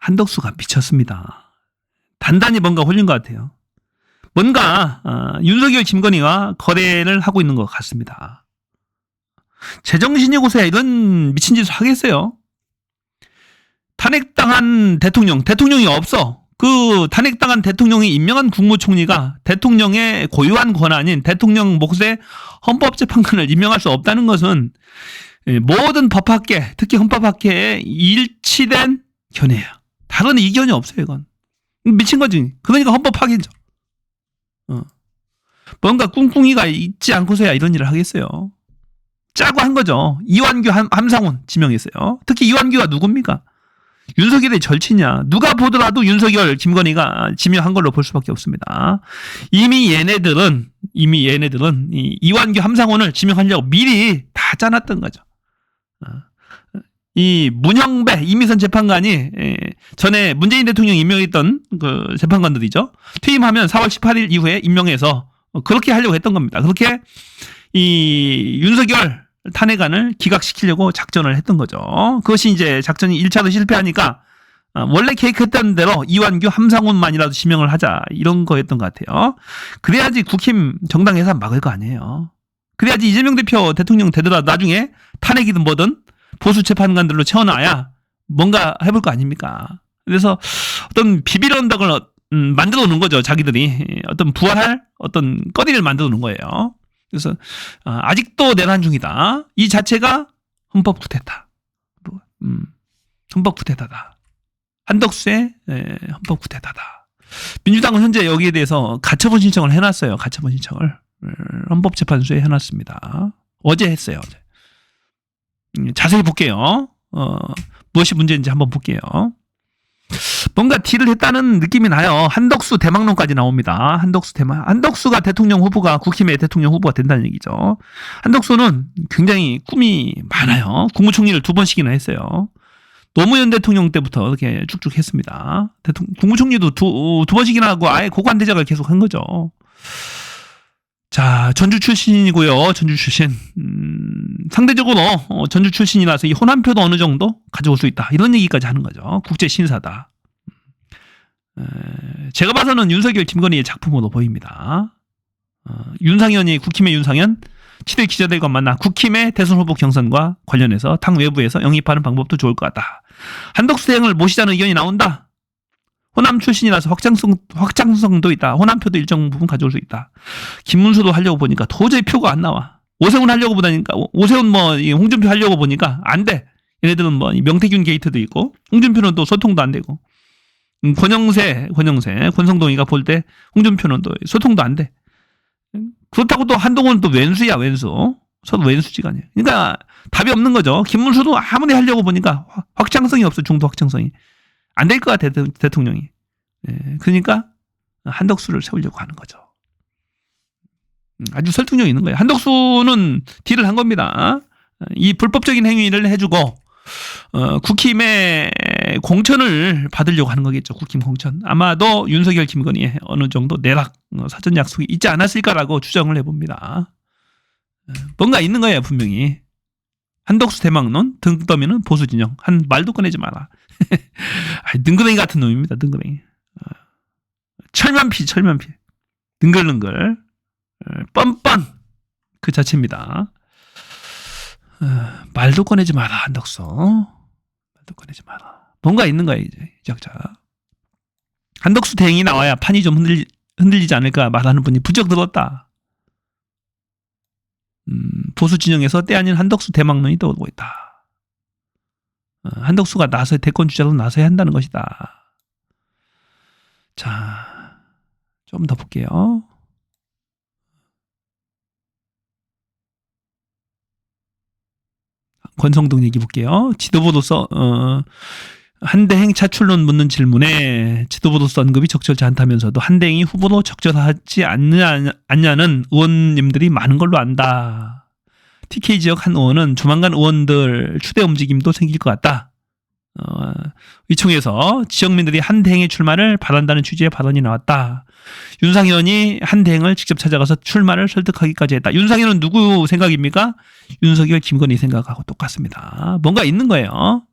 한덕수가 미쳤습니다. 단단히 뭔가 홀린 것 같아요. 뭔가 어, 윤석열 김건희와 거래를 하고 있는 것 같습니다. 제정신이 고서야 이런 미친 짓을 하겠어요. 탄핵당한 대통령, 대통령이 없어. 그 탄핵당한 대통령이 임명한 국무총리가 대통령의 고유한 권한인 대통령 몫의 헌법재판관을 임명할 수 없다는 것은 예, 모든 법학계, 특히 헌법학계에 일치된 견해예요. 다른 이견이 없어요, 이건. 미친 거지. 그러니까 헌법 파기죠. 어. 뭔가 꿍꿍이가 있지 않고서야 이런 일을 하겠어요. 짜고 한 거죠. 이완규 함, 함상훈 지명했어요. 특히 이완규가 누굽니까? 윤석열의 절친이야. 누가 보더라도 윤석열, 김건희가 지명한 걸로 볼 수밖에 없습니다. 이미 얘네들은 이미 얘네들은 이 이완규 함상훈을 지명하려고 미리 다 짜놨던 거죠. 어. 이 문형배 이미선 재판관이 예, 전에 문재인 대통령 임명했던 그 재판관들이죠. 퇴임하면 4월 18일 이후에 임명해서 그렇게 하려고 했던 겁니다. 그렇게 이 윤석열 탄핵안을 기각시키려고 작전을 했던 거죠. 그것이 이제 작전이 1차로 실패하니까 어, 원래 계획했던 대로 이완규 함상훈만이라도 지명을 하자 이런 거였던 것 같아요. 그래야지 국힘 정당 해산 막을 거 아니에요. 그래야지 이재명 대표 대통령 되더라도 나중에 탄핵이든 뭐든 보수 재판관들로 채워놔야 뭔가 해볼 거 아닙니까? 그래서 어떤 비빌 언덕을 음, 만들어 놓은 거죠. 자기들이 어떤 부활할 어떤 꺼리를 만들어 놓은 거예요. 그래서 아, 아직도 내란 중이다. 이 자체가 헌법 쿠데타. 음, 헌법 쿠데타다. 한덕수의 에, 헌법 쿠데타다. 민주당은 현재 여기에 대해서 가처분 신청을 해놨어요. 가처분 신청을 음, 헌법재판소에 해놨습니다. 어제 했어요. 어제. 음, 자세히 볼게요. 어, 무엇이 문제인지 한번 볼게요. 뭔가 딜을 했다는 느낌이 나요. 한덕수 대망론까지 나옵니다. 한덕수 대망. 한덕수가 대통령 후보가 국힘의 대통령 후보가 된다는 얘기죠. 한덕수는 굉장히 꿈이 많아요. 국무총리를 두 번씩이나 했어요. 노무현 대통령 때부터 이렇게 쭉쭉 했습니다. 대통령, 국무총리도 두, 두 번씩이나 하고 아예 고관대작을 계속 한 거죠. 자, 전주 출신이고요. 전주 출신. 음, 상대적으로 어, 전주 출신이라서 이 호남표도 어느 정도 가져올 수 있다. 이런 얘기까지 하는 거죠. 국제 신사다. 에, 제가 봐서는 윤석열, 김건희의 작품으로 보입니다. 어, 윤상현이 국힘의 윤상현, 7일 기자들과 만나 국힘의 대선 후보 경선과 관련해서 당 외부에서 영입하는 방법도 좋을 것 같다. 한덕수 대행을 모시자는 의견이 나온다. 호남 출신이라서 확장성, 확장성도 있다. 호남표도 일정 부분 가져올 수 있다. 김문수도 하려고 보니까 도저히 표가 안 나와. 오세훈 하려고 보다니까, 오세훈 뭐, 홍준표 하려고 보니까 안 돼. 얘네들은 뭐, 명태균 게이트도 있고, 홍준표는 또 소통도 안 되고, 음, 권영세, 권영세, 권성동이가 볼 때, 홍준표는 또 소통도 안 돼. 그렇다고 또 한동훈은 또 왼수야, 왼수. 서로 왼수지간이야. 그러니까 답이 없는 거죠. 김문수도 아무리 하려고 보니까 확장성이 없어, 중도 확장성이. 안 될 것 같아 대통령이. 예, 그러니까 한덕수를 세우려고 하는 거죠. 음, 아주 설득력 있는 거예요. 한덕수는 딜을 한 겁니다. 이 불법적인 행위를 해주고 어, 국힘의 공천을 받으려고 하는 거겠죠. 국힘 공천. 아마도 윤석열, 김건희의 어느 정도 내락 어, 사전 약속이 있지 않았을까라고 추정을 해봅니다. 어, 뭔가 있는 거예요, 분명히. 한덕수 대망론, 등 떠미는 보수 진영. 한 말도 꺼내지 마라. 능그랭이 같은 놈입니다. 능그랭이. 어. 철면피, 철면피. 능글능글. 어, 뻔뻔. 그 자체입니다. 어, 말도 꺼내지 마라, 한덕수. 말도 꺼내지 마라. 뭔가 있는 거야, 이제, 이 작자. 한덕수 대행이 나와야 판이 좀 흔들리, 흔들리지 않을까 말하는 분이 부쩍 들었다. 음, 보수 진영에서 때 아닌 한덕수 대망론이 떠오르고 있다. 어, 한덕수가 나서 대권 주자로 나서야 한다는 것이다. 자, 좀 더 볼게요. 권성동 얘기 볼게요. 지도부로서 어, 한대행 차출론 묻는 질문에 지도부로서 언급이 적절치 않다면서도 한대행이 후보로 적절하지 않느냐, 않냐는 의원님들이 많은 걸로 안다. TK 지역 한 의원은 조만간 의원들 추대 움직임도 생길 것 같다. 어, 의총에서 지역민들이 한 대행의 출마를 바란다는 취지의 발언이 나왔다. 윤상현이 한 대행을 직접 찾아가서 출마를 설득하기까지 했다. 윤상현은 누구 생각입니까? 윤석열, 김건희 생각하고 똑같습니다. 뭔가 있는 거예요.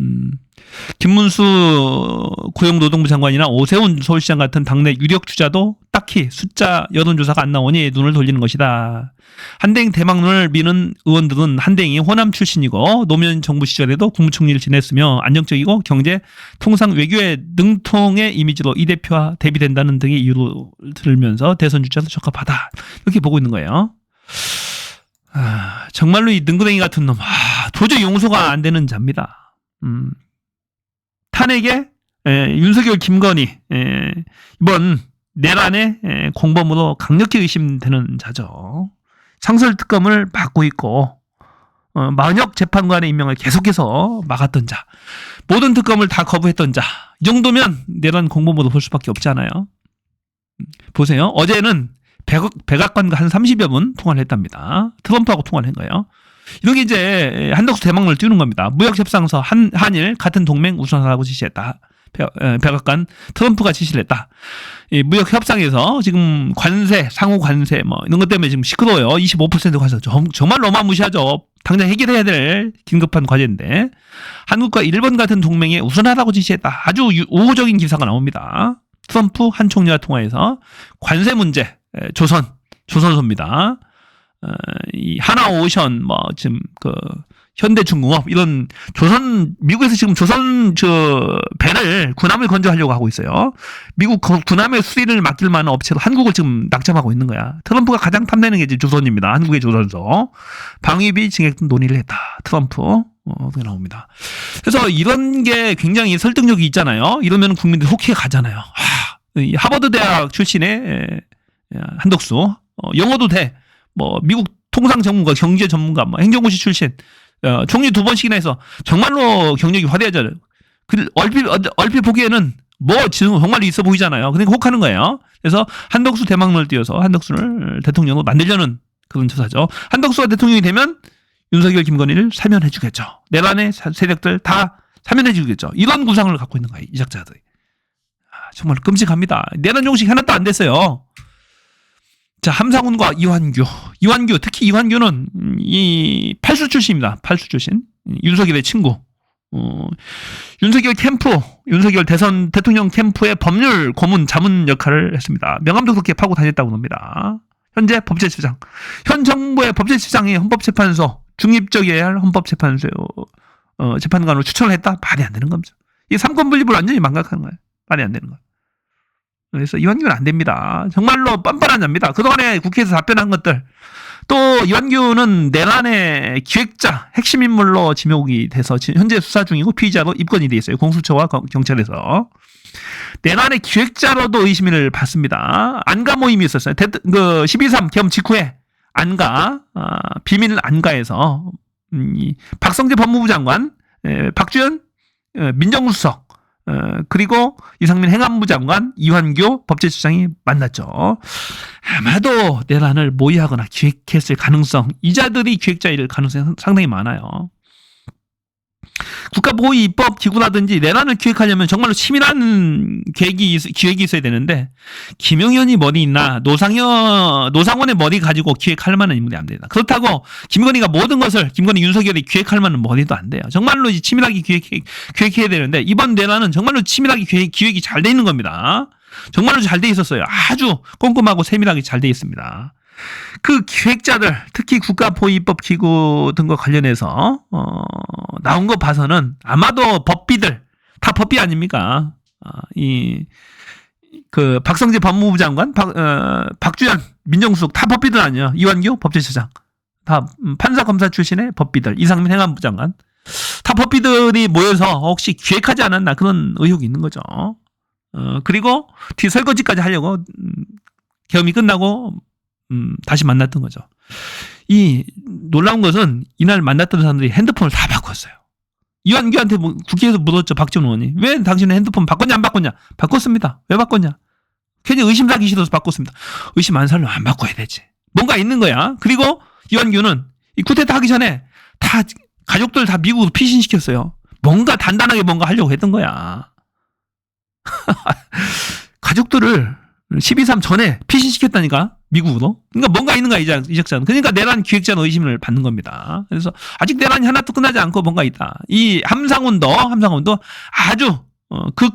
음, 김문수 고용노동부 장관이나 오세훈 서울시장 같은 당내 유력 주자도 딱히 숫자 여론조사가 안 나오니 눈을 돌리는 것이다. 한대행 대망론을 미는 의원들은 한대행이 호남 출신이고 노무현 정부 시절에도 국무총리를 지냈으며 안정적이고 경제, 통상 외교의 능통의 이미지로 이 대표와 대비된다는 등의 이유를 들면서 대선 주자도 적합하다. 이렇게 보고 있는 거예요. 아, 정말로 이 능구댕이 같은 놈, 아, 도저히 용서가 안 되는 자입니다. 음. 탄핵에 에, 윤석열, 김건희 에, 이번 내란의 에, 공범으로 강력히 의심되는 자죠. 상설 특검을 막고 있고 어, 마은혁 재판관의 임명을 계속해서 막았던 자, 모든 특검을 다 거부했던 자, 이 정도면 내란 공범으로 볼 수밖에 없잖아요. 음, 보세요. 어제는 백악, 백악관과 한 30여 분 통화를 했답니다. 트럼프하고 통화를 한 거예요. 이런 게 이제 한덕수 대망론을 띄우는 겁니다. 무역 협상서 한, 한일 같은 동맹 우선하라고 지시했다. 백악관 트럼프가 지시를 했다. 이 무역 협상에서 지금 관세, 상호 관세 뭐 이런 것 때문에 지금 시끄러워요. 25% 관세 정, 정말 어마무시하죠. 당장 해결해야 될 긴급한 과제인데 한국과 일본 같은 동맹에 우선하라고 지시했다. 아주 유- 우호적인 기사가 나옵니다. 트럼프 한 총리와 통화해서 관세 문제 에, 조선 조선소입니다. 어, 이 하나오션 뭐 지금 그 현대중공업 이런 조선 미국에서 지금 조선 저 배를 군함을 건조하려고 하고 있어요. 미국 거- 군함의 수리를 맡길 만한 업체로 한국을 지금 낙점하고 있는 거야. 트럼프가 가장 탐내는 게 이제 조선입니다. 한국의 조선소 방위비 증액 등 논의를 했다. 트럼프 어, 그게 나옵니다. 그래서 이런 게 굉장히 설득력이 있잖아요. 이러면 국민들이 혹해 가잖아요. 하, 이 하버드 대학 출신의 한덕수 어, 영어도 돼. 뭐 미국 통상 전문가, 경제 전문가, 뭐 행정고시 출신, 어, 총리 두 번씩이나 해서 정말로 경력이 화려하잖아요. 그 얼핏 얼핏 보기에는 뭐 지금 정말 있어 보이잖아요. 그러니까 혹하는 거예요. 그래서 한덕수 대망론을 띄워서 한덕수를 대통령으로 만들려는 그런 조사죠. 한덕수가 대통령이 되면 윤석열, 김건희를 사면해 주겠죠. 내란의 사- 세력들 다 사면해 주겠죠. 이런 구상을 갖고 있는 거예요. 이 작자들이. 아, 정말 끔찍합니다. 내란 용식 하나도 안 됐어요. 자, 함상훈과 이완규. 이완규, 특히 이완규는 음, 이 팔수 출신입니다. 팔수 출신. 음, 윤석열의 친구. 어, 윤석열 캠프, 윤석열 대선 대통령 캠프의 법률 고문 자문 역할을 했습니다. 명함도 그렇게 파고 다녔다고 합니다. 현재 법제처장. 현 정부의 법제처장이 헌법재판소, 중립적이어야 할 헌법재판소, 어, 재판관으로 추천을 했다? 말이 안 되는 겁니다. 이 삼권 분립을 완전히 망각하는 거예요. 말이 안 되는 거예요. 그래서 이완규는 안 됩니다. 정말로 뻔뻔한 자입니다. 그동안에 국회에서 답변한 것들. 또 이완규는 내란의 기획자, 핵심 인물로 지목이 돼서 현재 수사 중이고 피의자로 입건이 돼 있어요. 공수처와 거- 경찰에서. 내란의 기획자로도 의심을 받습니다. 안가 모임이 있었어요. 대, 그12.3 겸 직후에 안가, 아, 비밀 안가에서 음, 이 박성재 법무부 장관, 에, 박주현 에, 민정수석, 어, 그리고 이상민 행안부 장관, 이완규 법제처장이 만났죠. 아마도 내란을 모의하거나 기획했을 가능성, 이자들이 기획자일 가능성이 상당히 많아요. 국가보호입법 기구라든지 내란을 기획하려면 정말로 치밀한 계획이, 있- 기획이 있어야 되는데, 김용현이 머리 있나, 노상현, 노상원의 머리 가지고 기획할 만한 인물이 안 됩니다. 그렇다고 김건희가 모든 것을 김건희 윤석열이 기획할 만한 머리도 안 돼요. 정말로 이 치밀하게 기획, 기획해야 되는데, 이번 내란은 정말로 치밀하게 기획, 기획이 잘 돼 있는 겁니다. 정말로 잘 돼 있었어요. 아주 꼼꼼하고 세밀하게 잘 돼 있습니다. 그 기획자들, 특히 국가보위법 기구 등과 관련해서 어, 나온 거 봐서는 아마도 법비들 다 법비 아닙니까? 아, 이그 박성재 법무부 장관, 박, 어, 박주현 민정수석 다 법비들 아니에요? 이완규 법제처장 다 음, 판사 검사 출신의 법비들, 이상민 행안부 장관 다 법비들이 모여서 혹시 기획하지 않았나 그런 의혹이 있는 거죠. 어, 그리고 뒤 설거지까지 하려고 음, 계엄이 끝나고 음, 다시 만났던 거죠. 이 놀라운 것은 이날 만났던 사람들이 핸드폰을 다 바꿨어요. 이완규한테 뭐 국회에서 물었죠. 박지원 의원이. 왜 당신은 핸드폰 바꿨냐 안 바꿨냐? 바꿨습니다. 왜 바꿨냐? 괜히 의심 사기 싫어서 바꿨습니다. 의심 안 살면 안 바꿔야 되지. 뭔가 있는 거야. 그리고 이완규는 이 쿠데타 하기 전에 다 가족들 다 미국으로 피신시켰어요. 뭔가 단단하게 뭔가 하려고 했던 거야. 가족들을 12.3 전에 피신시켰다니까 미국으로. 그러니까 뭔가 있는 거야 이적, 이적자는. 그러니까 내란 기획자는 의심을 받는 겁니다. 그래서 아직 내란이 하나도 끝나지 않고 뭔가 있다. 이 함상훈도 함상훈도 아주 어, 극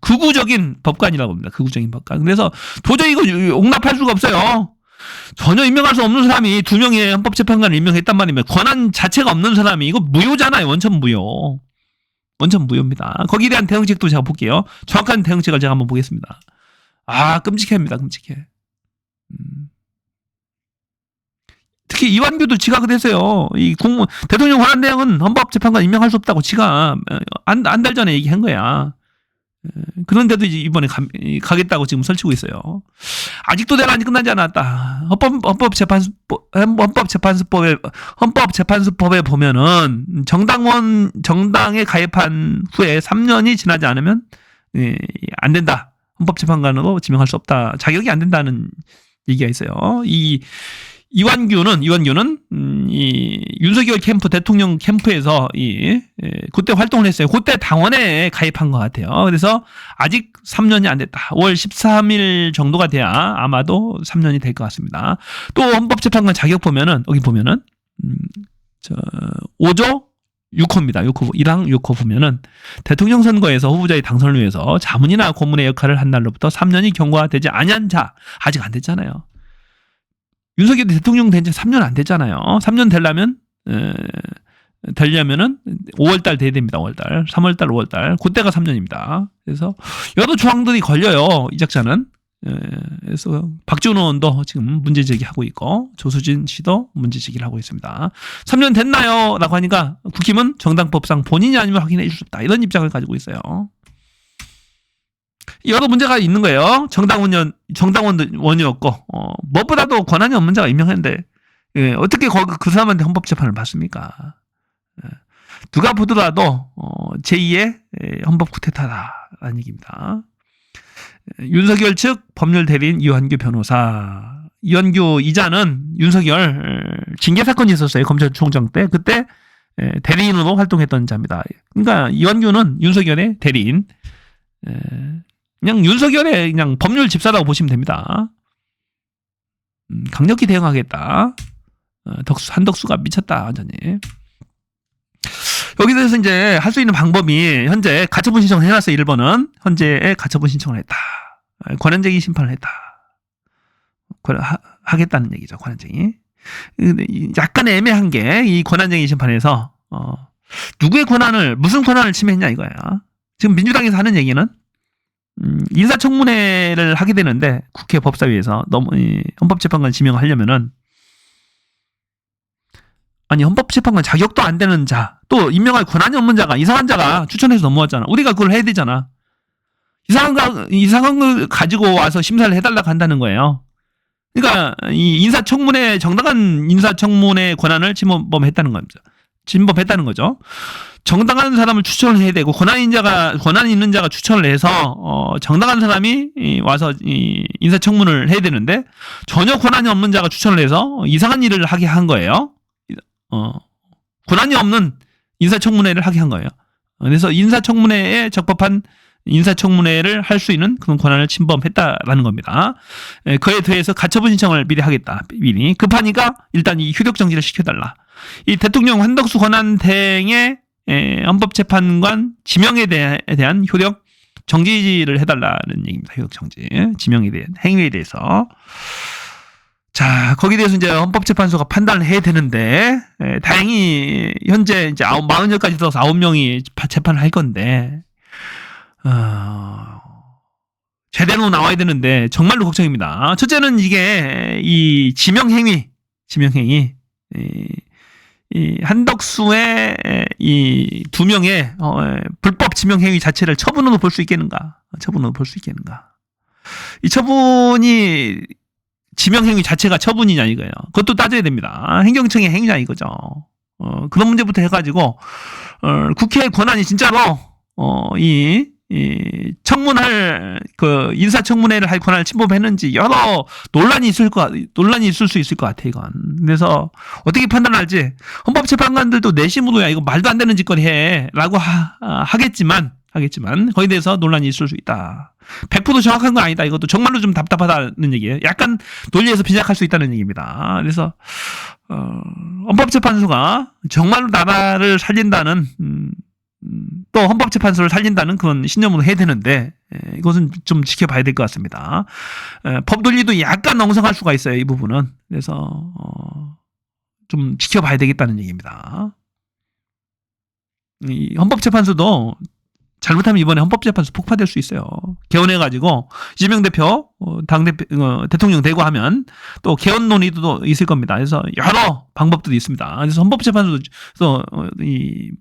극우적인 법관이라고 합니다. 극우적인 법관. 그래서 도저히 이거 용납할 수가 없어요. 전혀 임명할 수 없는 사람이 두 명의 헌법재판관을 임명했단 말이면 권한 자체가 없는 사람이 이거 무효잖아요. 원천 무효. 원천 무효입니다. 거기에 대한 대응책도 제가 볼게요. 정확한 대응책을 제가 한번 보겠습니다. 아, 끔찍합니다. 끔찍해. 음. 특히 이완규도 지각을 했어요. 이 국무, 대통령 권한 대행은 헌법재판관 임명할 수 없다고 지가 안, 한 달 전에 얘기한 거야. 그런데도 이제 이번에 가, 가겠다고 지금 설치고 있어요. 아직도 대란이 끝나지 않았다. 헌법, 헌법재판소법, 헌법재판소법에, 헌법재판소법에 보면은 정당원, 정당에 가입한 후에 3년이 지나지 않으면, 예, 안 된다. 헌법재판관으로 지명할 수 없다. 자격이 안 된다는 얘기가 있어요. 이, 이완규는 이완규는 음, 이 윤석열 캠프 대통령 캠프에서 이 예, 그때 활동을 했어요. 그때 당원에 가입한 것 같아요. 그래서 아직 3년이 안 됐다. 5월 13일 정도가 돼야 아마도 3년이 될 것 같습니다. 또 헌법재판관 자격 보면은 여기 보면은 음, 저 5조 6호입니다. 6호 1항 6호 보면은 대통령 선거에서 후보자의 당선을 위해서 자문이나 고문의 역할을 한 날로부터 3년이 경과되지 아니한 자 아직 안 됐잖아요. 윤석열이 대통령 된 지 3년 안 됐잖아요. 3년 되려면 에, 되려면은 5월달 돼야 됩니다. 5월달, 3월달, 5월달 그때가 3년입니다. 그래서 여러 조항들이 걸려요. 이 작자는. 에, 그래서 박지원 의원도 지금 문제 제기하고 있고 조수진 씨도 문제 제기를 하고 있습니다. 3년 됐나요?라고 하니까 국힘은 정당법상 본인이 아니면 확인해 없다 이런 입장을 가지고 있어요. 여러 문제가 있는 거예요. 정당원원 정당원원이었고 어, 무엇보다도 권한이 없는 자가 임명했는데 예, 어떻게 거, 그 사람한테 헌법재판을 받습니까? 예, 누가 보더라도 어, 제2의 예, 헌법 쿠데타다라는 얘기입니다. 예, 윤석열 측 법률 대리인 이완규 변호사 이완규 이자는 윤석열 징계 사건이 있었어요 검찰총장 때 그때 예, 대리인으로 활동했던 자입니다. 그러니까 이완규는 윤석열의 대리인. 예, 그냥 윤석열의 그냥 법률 집사라고 보시면 됩니다. 음, 강력히 대응하겠다. 어, 덕수, 한덕수가 미쳤다, 완전히. 여기 대해서 이제 할 수 있는 방법이 현재 가처분 신청을 해놨어요, 1번은. 현재의 가처분 신청을 했다. 어, 권한쟁의 심판을 했다. 하, 하겠다는 얘기죠, 권한쟁의. 약간 애매한 게 이 권한쟁의 심판에서, 어, 누구의 권한을, 무슨 권한을 침해했냐 이거야. 지금 민주당에서 하는 얘기는 음, 인사청문회를 하게 되는데 국회 법사위에서 너무 이 헌법재판관 지명을 하려면은 아니 헌법재판관 자격도 안 되는 자 또 임명할 권한이 없는 자가 이상한 자가 추천해서 넘어왔잖아. 우리가 그걸 해야 되잖아. 이상한 거 이상한 걸 가지고 와서 심사를 해달라고 한다는 거예요. 그러니까 이 인사청문회 정당한 인사청문회 권한을 침범했다는 겁니다. 침범했다는 거죠. 정당한 사람을 추천을 해야 되고 권한 인 자가 권한 있는 자가 추천을 해서 어 정당한 사람이 와서 이 인사청문을 해야 되는데 전혀 권한이 없는 자가 추천을 해서 이상한 일을 하게 한 거예요. 어 권한이 없는 인사청문회를 하게 한 거예요. 그래서 인사청문회에 적법한 인사청문회를 할 수 있는 그런 권한을 침범했다라는 겁니다. 그에 대해서 가처분 신청을 미리 하겠다. 미리 급하니까 일단 이 휴력 정지를 시켜달라. 이 대통령 한덕수 권한 대행의 헌법재판관 지명에 대 한 효력 정지를 해달라는 얘기입니다. 효력 정지. 지명에 대한 행위에 대해서. 자, 거기에 대해서 이제 헌법재판소가 판단을 해야 되는데, 에, 다행히 현재 이제 아홉, 40여까지 들어서 아홉 명이 재판을 할 건데, 어, 제대로 나와야 되는데, 정말로 걱정입니다. 첫째는 이게, 이 지명행위, 지명행위, 이, 이 한덕수의 이 두 명의 어, 불법 지명 행위 자체를 처분으로 볼 수 있겠는가? 처분으로 볼 수 있겠는가? 이 처분이 지명 행위 자체가 처분이냐 이거예요. 그것도 따져야 됩니다. 행정청의 행위냐 이거죠. 어, 그런 문제부터 해가지고 어, 국회의 권한이 진짜로 어, 이 이 청문할 그 인사청문회를 할 권한을 침범했는지 여러 논란이 있을 것 논란이 있을 수 있을 것 같아 이건. 그래서 어떻게 판단할지 헌법재판관들도 내심으로 야 이거 말도 안 되는 짓거리 해라고 하, 하겠지만 하겠지만 거기에 대해서 논란이 있을 수 있다. 100% 정확한 건 아니다. 이것도 정말로 좀 답답하다는 얘기예요. 약간 논리에서 빈약할 수 있다는 얘기입니다. 그래서 어, 헌법재판소가 정말로 나라를 살린다는 음, 음, 또 헌법재판소를 살린다는 그런 신념으로 해야 되는데 에, 이것은 좀 지켜봐야 될 것 같습니다. 에, 법 논리도 약간 엉성할 수가 있어요. 이 부분은 그래서 어, 좀 지켜봐야 되겠다는 얘기입니다. 이 헌법재판소도 잘못하면 이번에 헌법재판소 폭파될 수 있어요. 개헌해가지고 이재명 대표 어, 당 대표 어, 대통령 되고 하면 또 개헌 논의도 있을 겁니다. 그래서 여러 방법들이 있습니다. 그래서 헌법재판소에서 어, 이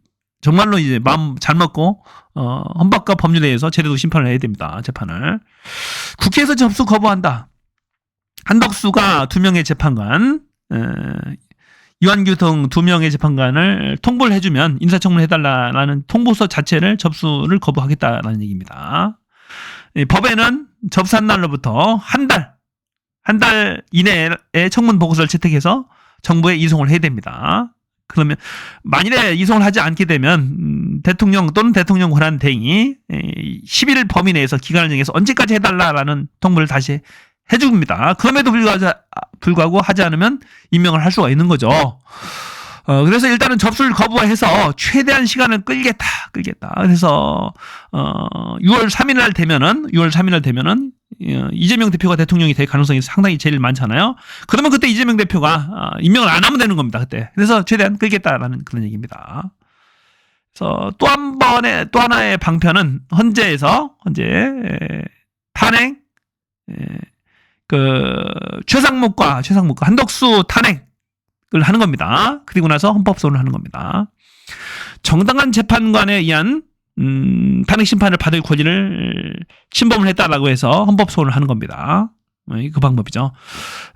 정말로 이제 마음 잘 먹고 어, 헌법과 법률에 의해서 제대로 심판을 해야 됩니다. 재판을 국회에서 접수 거부한다. 한덕수가 두 명의 재판관, 에, 유한규 등두 명의 재판관을 통보를 해주면 인사청문 해달라는 통보서 자체를 접수를 거부하겠다라는 얘기입니다. 이 법에는 접수한 날로부터 한 달, 한 달 이내에 청문 보고서를 채택해서 정부에 이송을 해야 됩니다. 그러면 만일에 이송을 하지 않게 되면 음, 대통령 또는 대통령 권한 대행이 11일 범위 내에서 기간을 정해서 언제까지 해달라라는 통보를 다시 해줍니다. 그럼에도 불구하고, 하지 않으면 임명을 할 수가 있는 거죠. 어, 그래서 일단은 접수를 거부해서 최대한 시간을 끌겠다, 끌겠다. 그래서, 어, 6월 3일 날 되면은, 6월 3일 날 되면은, 어, 이재명 대표가 대통령이 될 가능성이 상당히 제일 많잖아요. 그러면 그때 이재명 대표가 어, 임명을 안 하면 되는 겁니다, 그때. 그래서 최대한 끌겠다라는 그런 얘기입니다. 그래서 또 한 번의, 또 하나의 방편은 헌재에서, 헌재, 에, 탄핵, 에, 그 최상목과 최상목과 한덕수 탄핵을 하는 겁니다. 그리고 나서 헌법소원을 하는 겁니다. 정당한 재판관에 의한 음, 탄핵 심판을 받을 권리를 침범을 했다라고 해서 헌법소원을 하는 겁니다. 그 방법이죠.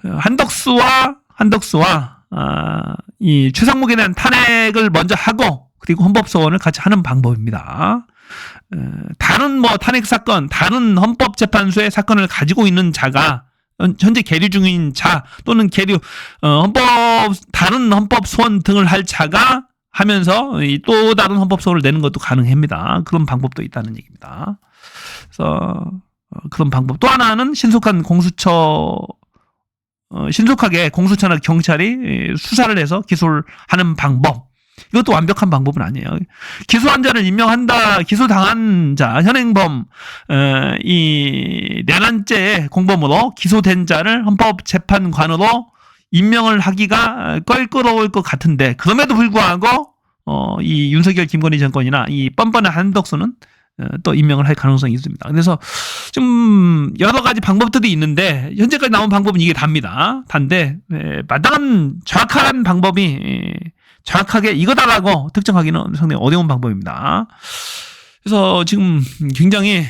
한덕수와 한덕수와 아, 이 최상목에 대한 탄핵을 먼저 하고 그리고 헌법소원을 같이 하는 방법입니다. 다른 뭐 탄핵 사건, 다른 헌법재판소의 사건을 가지고 있는 자가 현재 계류 중인 자 또는 계류 어, 헌법 다른 헌법 소원 등을 할 자가 하면서 또 다른 헌법 소원을 내는 것도 가능합니다. 그런 방법도 있다는 얘기입니다. 그래서 어, 그런 방법 또 하나는 신속한 공수처 어, 신속하게 공수처나 경찰이 수사를 해서 기소를 하는 방법 이것도 완벽한 방법은 아니에요. 기소한 자를 임명한다, 기소 당한 자, 현행범, 어, 이, 내란죄 공범으로 기소된 자를 헌법재판관으로 임명을 하기가 껄끄러울 것 같은데, 그럼에도 불구하고, 어, 이 윤석열 김건희 정권이나 이 뻔뻔한 한덕수는 어, 또 임명을 할 가능성이 있습니다. 그래서 좀 여러 가지 방법들이 있는데 현재까지 나온 방법은 이게 답니다. 단데 에, 마땅한 정확한 방법이 에, 정확하게 이거다라고 특정하기는 상당히 어려운 방법입니다. 그래서 지금 굉장히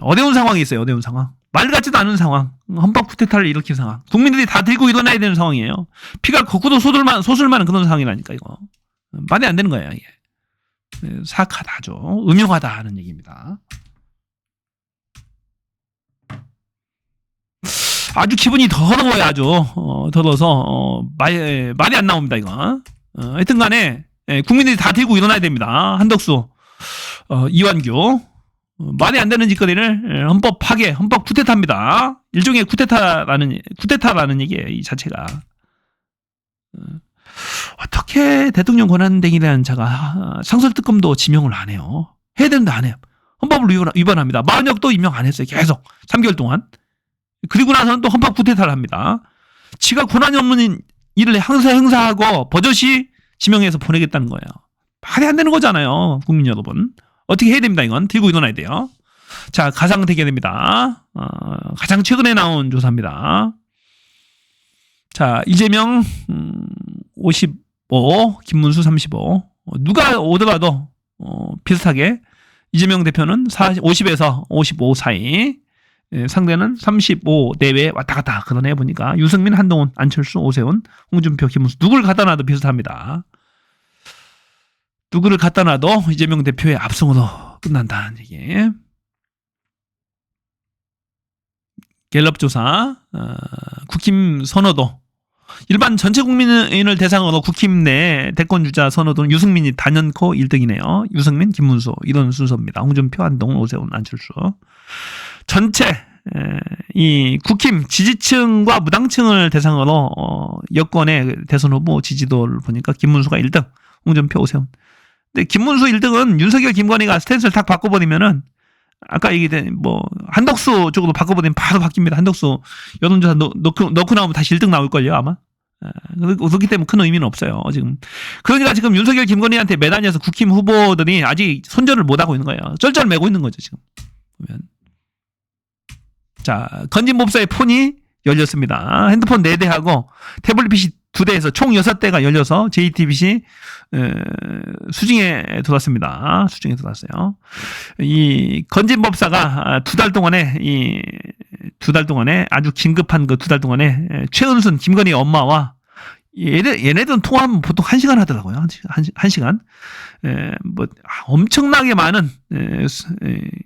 어려운 상황이 있어요. 어려운 상황. 말 같지도 않은 상황. 헌법 쿠데타를 일으킨 상황. 국민들이 다 들고 일어나야 되는 상황이에요. 피가 거꾸로 쏟을만, 솟을만한 그런 상황이라니까, 이거. 말이 안 되는 거예요, 이게. 사악하다죠. 음흉하다 하는 얘기입니다. 아주 기분이 더러워요, 아주. 어, 더러워서, 어, 말, 말이 안 나옵니다, 이거. 어, 하여튼 간에 예, 국민들이 다 들고 일어나야 됩니다. 한덕수, 어, 이완규. 어, 말이 안 되는 짓거리를 예, 헌법 파괴, 헌법 쿠데타입니다. 일종의 쿠데타라는, 쿠데타라는 얘기예요, 이 자체가. 어, 어떻게 대통령 권한대행이라는 자가 상설특검도 지명을 안 해요? 해야 되는데 안 해요. 헌법을 위반합니다. 마은혁도 임명 안 했어요. 계속. 3개월 동안. 그리고 나서는 또 헌법 쿠데타를 합니다. 지가 권한이 없는 일을 항상 행사하고 버젓이 지명해서 보내겠다는 거예요. 말이 안 되는 거잖아요. 국민 여러분. 어떻게 해야 됩니다. 이건 들고 일어나야 돼요. 자, 가상 대결입니다. 어, 가장 최근에 나온 조사입니다. 자, 이재명 음, 55, 김문수 35. 어, 누가 오더라도 어, 비슷하게 이재명 대표는 40, 50에서 55 사이 예, 상대는 35 내외 왔다 갔다 그러네 보니까 유승민, 한동훈, 안철수, 오세훈, 홍준표, 김문수 누구를 갖다 놔도 비슷합니다. 누구를 갖다 놔도 이재명 대표의 압승으로 끝난다는 얘기. 갤럽 조사, 어, 국힘 선호도 일반 전체 국민을 대상으로 국힘 내 대권 주자 선호도는 유승민이 단연코 1등이네요. 유승민, 김문수 이런 순서입니다. 홍준표, 한동훈, 오세훈, 안철수. 전체 에, 이 국힘 지지층과 무당층을 대상으로 어, 여권의 대선 후보 지지도를 보니까 김문수가 1등, 홍준표, 오세훈. 근데 김문수 1등은 윤석열, 김건희가 스탠스를 탁 바꿔버리면은 아까 얘기된 뭐 한덕수 쪽으로 바꿔버리면 바로 바뀝니다. 한덕수 여론조사 넣, 넣고, 넣고 나오면 다시 1등 나올걸요 아마. 아, 그렇- 그렇기 때문에 큰 의미는 없어요 지금. 그러니까 지금 윤석열, 김건희한테 매달려서 국힘 후보들이 아직 손절을 못 하고 있는 거예요. 쩔쩔매고 있는 거죠 지금. 보면. 자 건진 법사의 폰이 열렸습니다. 핸드폰 4대하고 태블릿 PC 2대에서 총 6대가 열려서 JTBC 에, 수중에 들어왔습니다. 수중에 들어왔어요. 이 건진 법사가 두 달 동안에 이 두 달 동안에 아주 긴급한 그 두 달 동안에 에, 최은순 김건희 엄마와 얘네, 얘네들은 통화하면 보통 한 시간 하더라고요. 한, 시- 한, 시- 한 시간. 에, 뭐, 아, 엄청나게 많은,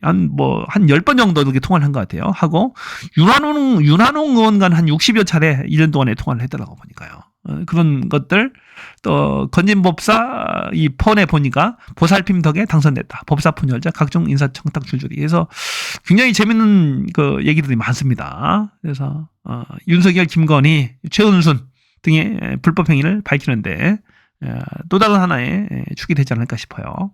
한, 뭐, 한 10번 정도 이렇게 통화를 한 것 같아요. 하고, 윤한홍, 윤한홍 의원과는 한 60여 차례 1년 동안에 통화를 했더라고 보니까요. 어, 그런 것들, 또, 건진법사 이 폰에 보니까 보살핌 덕에 당선됐다. 법사폰 열자 각종 인사청탁 줄줄이. 그래서 굉장히 재밌는 그 얘기들이 많습니다. 그래서, 어, 윤석열, 김건희, 최은순, 등의 불법 행위를 밝히는데 에, 또 다른 하나의 에, 축이 되지 않을까 싶어요.